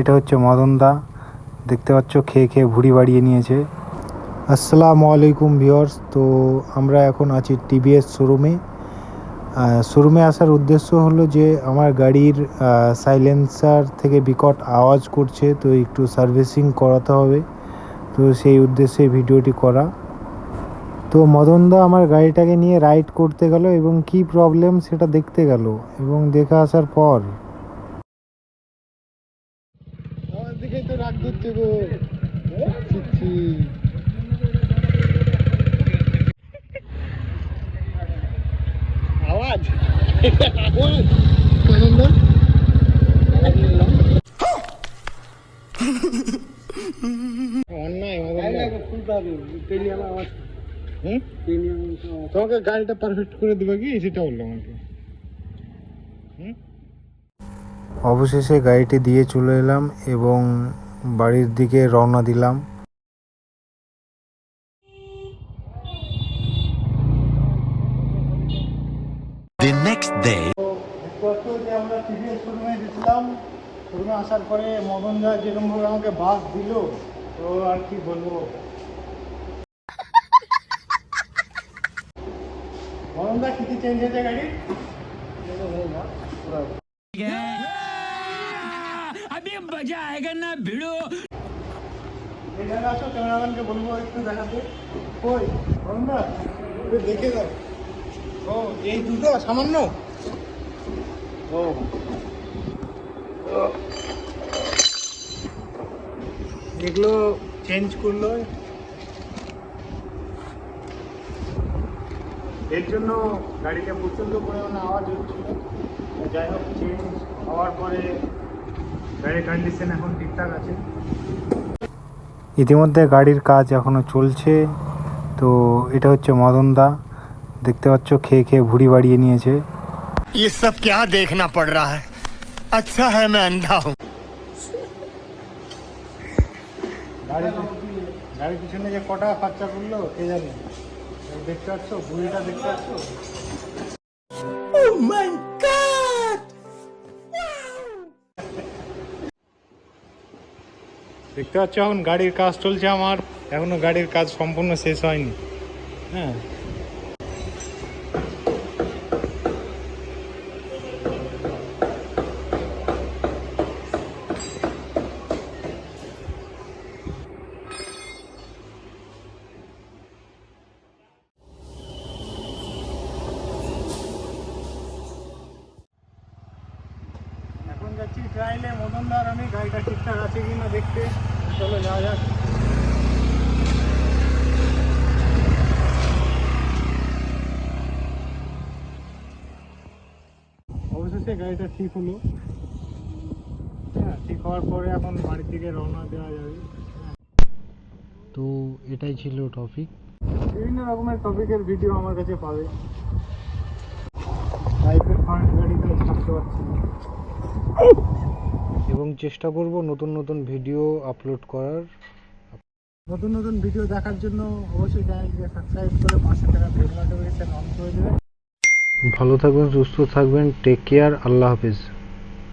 এটা হচ্ছে মদনদা। দেখতে পাচ্ছ, খেয়ে খেয়ে ভুড়ি বাড়িয়ে নিয়েছে। আসসালামু আলাইকুম ভিউয়ার্স, তো আমরা এখন আছি টিভিএস শোরুমে। শোরুমে আসার উদ্দেশ্য হলো যে, আমার গাড়ির সাইলেন্সার থেকে বিকট আওয়াজ করছে, তো একটু সার্ভিসিং করাতে হবে। তো সেই উদ্দেশ্যে ভিডিওটি করা। তো মদনদা আমার গাড়িটাকে নিয়ে রাইড করতে গেল এবং কি প্রবলেম সেটা দেখতে গেল এবং দেখে আসার পর দিকেই তো রাগ ধরছে গো। ছি, ছি। আওয়াজ? আওয়াজ মদনদা অন্যায় হুম? তোমাকে গাড়িটা পারফেক্ট করে দেবে কি? সেটা বলল আমাকে। অবশেষে গাড়িটি দিয়ে চলে এলাম এবং বাড়ির দিকে রওনা দিলাম। The next day. আমরা টিভিএস শোরুমে আসার পরে মদন দা যেরকমভাবে আমাকে বাস দিল তো আর কি বলব? মদন দা কি কি চেঞ্জ হয়েছে গাড়ি अभी मजा आएगा ना भिड़ो এখানে আসো ক্যামেরাম্যানকে বলবো একটু দেখাতে কই মদন দা একটু দেখে দাও ও এই দুটো সামান্য ও এগুলো চেঞ্জ করলো এর জন্য গাড়িতে প্রচণ্ড পরিমাণে আওয়াজ হচ্ছিল যাই হোক চেঞ্জ হওয়ার পরে গাড়ির কন্ডিশন এখন ঠিকঠাক আছে ইতিমধ্যে গাড়ির কাজ এখনো চলছে তো এটা হচ্ছে মদনদা দেখতে পাচ্ছ খেয়ে খেয়ে ভুড়ি বাড়িয়ে নিয়েছে ये सब क्या देखना पड़ रहा है अच्छा है मैं अंधा हूँ গাড়ি গাড়ির পিছনে যে কটা খরচা করলো কে জানে দেখতে পাচ্ছ ভুড়িটা দেখতে পাচ্ছ দেখতে পাচ্ছ এখন গাড়ির কাজ চলছে আমার। এখনও গাড়ির কাজ সম্পূর্ণ শেষ হয়নি। হ্যাঁ এখন যাচ্ছি ট্রাইলে মদনদার আমি গাড়িটা ঠিকঠাক আছে কি না দেখতে। চলো যাওয়া যাক। অবশেষে গাড়িটা ঠিক হলো। হ্যাঁ ঠিক হওয়ার পরে এখন বাড়ির দিকে রওনা দেওয়া যাবে। তো এটাই ছিল টপিক বিভিন্ন রকমের টপিকের ভিডিও আমার কাছে পাবে। টাইপের ফার্স্ট গাড়িতে ছাড়তে পারছি না। এবং চেষ্টা করব নতুন নতুন ভিডিও আপলোড করার। নতুন নতুন ভিডিও দেখার জন্য অবশ্যই চ্যানেলটিকে সাবস্ক্রাইব করে পাশে থাকা বেল নোটিফিকেশন অন করে দেবেন। ভালো থাকবেন সুস্থ থাকবেন টেক কেয়ার আল্লাহ হাফিজ।